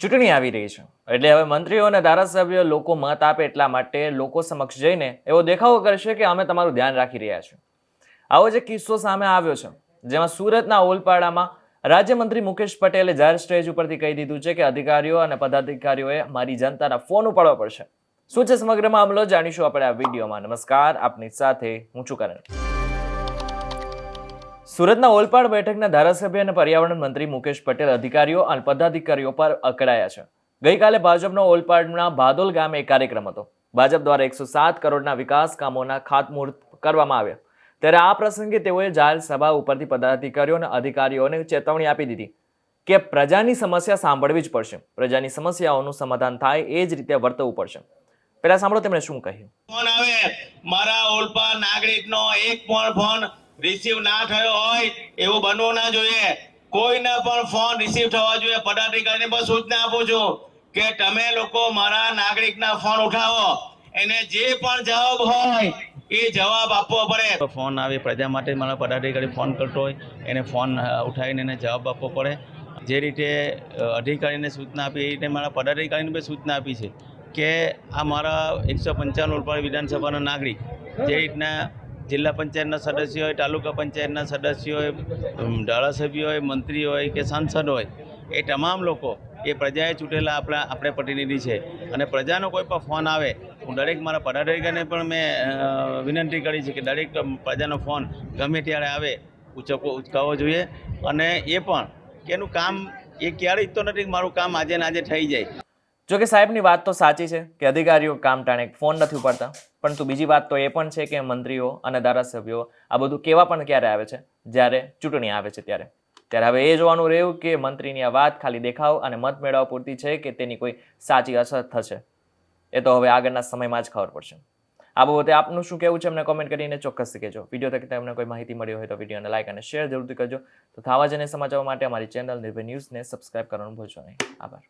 ચૂંટણી આવી રહી છે. એટલે હવે મંત્રીઓ અને ધારાસભ્યો લોકો મત આપે એટલા માટે લોકો સમક્ષ જઈને એવો દેખાવો કરશે કે અમે તમારું ધ્યાન રાખી રહ્યા છીએ. આવો જે કિસ્સો સામે આવ્યો છે, જેમાં સુરતના ઓલપાડામાં રાજ્યમંત્રી મુકેશ પટેલે જાહેર સ્ટેજ ઉપરથી કહી દીધું છે કે અધિકારીઓ અને પદાધિકારીઓએ મારી જનતાના ફોન ઉપાડવા પડશે. શું છે સમગ્ર મામલો જાણીશું આપણે આ વિડીયોમાં. નમસ્કાર, આપની સાથે હું છું કરણ. સુરતના ઓલપાડ બેઠકના ધારાસભ્ય અને પર્યાવરણ મંત્રી મુકેશ પટેલ અધિકારીઓ અને પદાધિકારીઓ પર અકળાયા છે. ગઈકાલે ભાજપનો ઓલપાડના ભાદોલ ગામે એક કાર્યક્રમ હતો. ભાજપ દ્વારા એકસો સાત કરોડના વિકાસ કામોના ખાતમુહૂર્ત કરવામાં આવ્યા. ત્યારે આ પ્રસંગે તેઓએ જાહેર સભા ઉપરથી પદાધિકારીઓ અને અધિકારીઓને ચેતવણી આપી દીધી કે પ્રજાની સમસ્યા સાંભળવી જ પડશે. પ્રજાની સમસ્યાઓનું સમાધાન થાય એ જ રીતે વર્તવું પડશે. પહેલા સાંભળો તેમણે શું કહ્યું. ફોન આવે. મારા ઓલપા નાગરિકનો એક પણ ફોન રિસીવ ના થયો હોય, એવું બનવું ના જોઈએ. કોઈને પણ ફોન રિસીવ થવા જોઈએ. પદાધિકારીને પણ સૂચના આપું છું કે તમે લોકો મારા નાગરિકના ફોન ઉઠાવો. એને જે પણ જવાબ હોય, એ જવાબ આપવો પડે. ફોન આવે પ્રજા માટે મારા પદાધિકારી ફોન કરતો હોય, એને ફોન ઉઠાવીને એને જવાબ આપવો પડે. જે રીતે અધિકારીને સૂચના આપી, એ રીતે મારા પદાધિકારીને બી સૂચના આપી છે કે આ મારા એકસો પંચાણું રૂપિયા વિધાનસભાના નાગરિક જે રીતના જિલ્લા પંચાયતના સદસ્ય હોય, તાલુકા પંચાયતના સદસ્ય હોય ધારાસભ્ય હોય, મંત્રી હોય કે સાંસદ હોય, એ તમામ લોકો, એ પ્રજાએ ચૂંટેલા આપણા, આપણે પ્રતિનિધિ છે. અને પ્રજાનો કોઈ પણ ફોન આવે, હું દરેક મારા પદાધિકારીને પણ મેં વિનંતી કરી છે કે દરેક પ્રજાનો ફોન ગમે ત્યારે આવે, ઉચકો, ઉચકાવવો જોઈએ. અને એ પણ, કે એનું કામ, એ ક્યારે તો નથી મારું કામ આજે ને આજે થઈ જાય. જો કે સાહેબની વાત તો સાચી છે કે અધિકારીઓ કામ ટાણે ફોન નથી ઉપાડતા, પરંતુ બીજી વાત તો એ પણ છે કે મંત્રીઓ અને ધારાસભ્યો આ બધું કેવા પણ ક્યારે આવે છે? જ્યારે ચૂંટણી આવે છે ત્યારે. ત્યારે હવે એ જોવાનું રહ્યું કે મંત્રીની આ વાત ખાલી દેખાવ અને મત મેળવવા પૂરતી છે કે તેની કોઈ સાચી અસર થશે. એ તો હવે આગળના સમયમાં જ ખબર પડશે. આ બાબતે આપનું શું કહેવું છે? અમને કોમેન્ટ કરીને ચોક્કસ કહેજો. વીડિયો તક તમને કોઈ માહિતી મળી હોય તો વિડીયોને લાઈક અને શેર જરૂરથી કરજો. તો થાવા જને સમાચારો માટે અમારી ચેનલ નિર્ભય ન્યૂઝને સબસ્ક્રાઇબ કરવાનું ભૂલશો નહીં. આભાર.